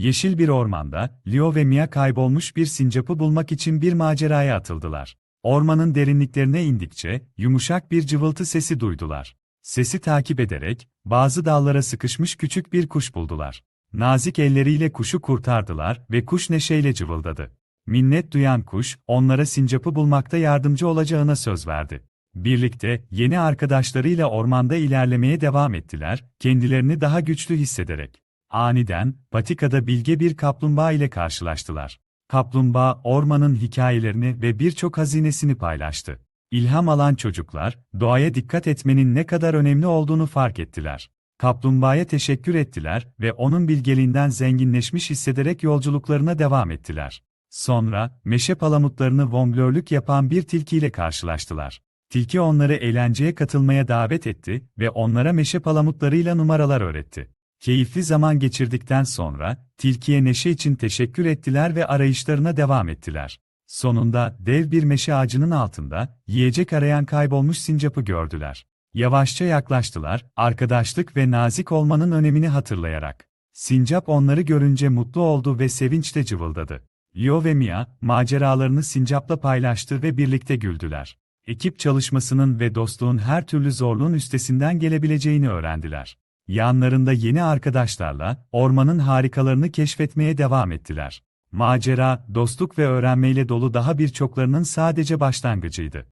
Yeşil bir ormanda, Leo ve Mia kaybolmuş bir sincapı bulmak için bir maceraya atıldılar. Ormanın derinliklerine indikçe, yumuşak bir cıvıltı sesi duydular. Sesi takip ederek, bazı dallara sıkışmış küçük bir kuş buldular. Nazik elleriyle kuşu kurtardılar ve kuş neşeyle cıvıldadı. Minnet duyan kuş, onlara sincapı bulmakta yardımcı olacağına söz verdi. Birlikte, yeni arkadaşlarıyla ormanda ilerlemeye devam ettiler, kendilerini daha güçlü hissederek. Aniden, patikada bilge bir kaplumbağa ile karşılaştılar. Kaplumbağa, ormanın hikayelerini ve birçok hazinesini paylaştı. İlham alan çocuklar, doğaya dikkat etmenin ne kadar önemli olduğunu fark ettiler. Kaplumbağaya teşekkür ettiler ve onun bilgeliğinden zenginleşmiş hissederek yolculuklarına devam ettiler. Sonra, meşe palamutlarını vonglörlük yapan bir tilkiyle karşılaştılar. Tilki onları eğlenceye katılmaya davet etti ve onlara meşe palamutlarıyla numaralar öğretti. Keyifli zaman geçirdikten sonra, tilkiye neşe için teşekkür ettiler ve arayışlarına devam ettiler. Sonunda, dev bir meşe ağacının altında, yiyecek arayan kaybolmuş sincapı gördüler. Yavaşça yaklaştılar, arkadaşlık ve nazik olmanın önemini hatırlayarak. Sincap onları görünce mutlu oldu ve sevinçle cıvıldadı. Leo ve Mia, maceralarını Sincap'la paylaştı ve birlikte güldüler. Ekip çalışmasının ve dostluğun her türlü zorluğun üstesinden gelebileceğini öğrendiler. Yanlarında yeni arkadaşlarla, ormanın harikalarını keşfetmeye devam ettiler. Macera, dostluk ve öğrenmeyle dolu daha birçoklarının sadece başlangıcıydı.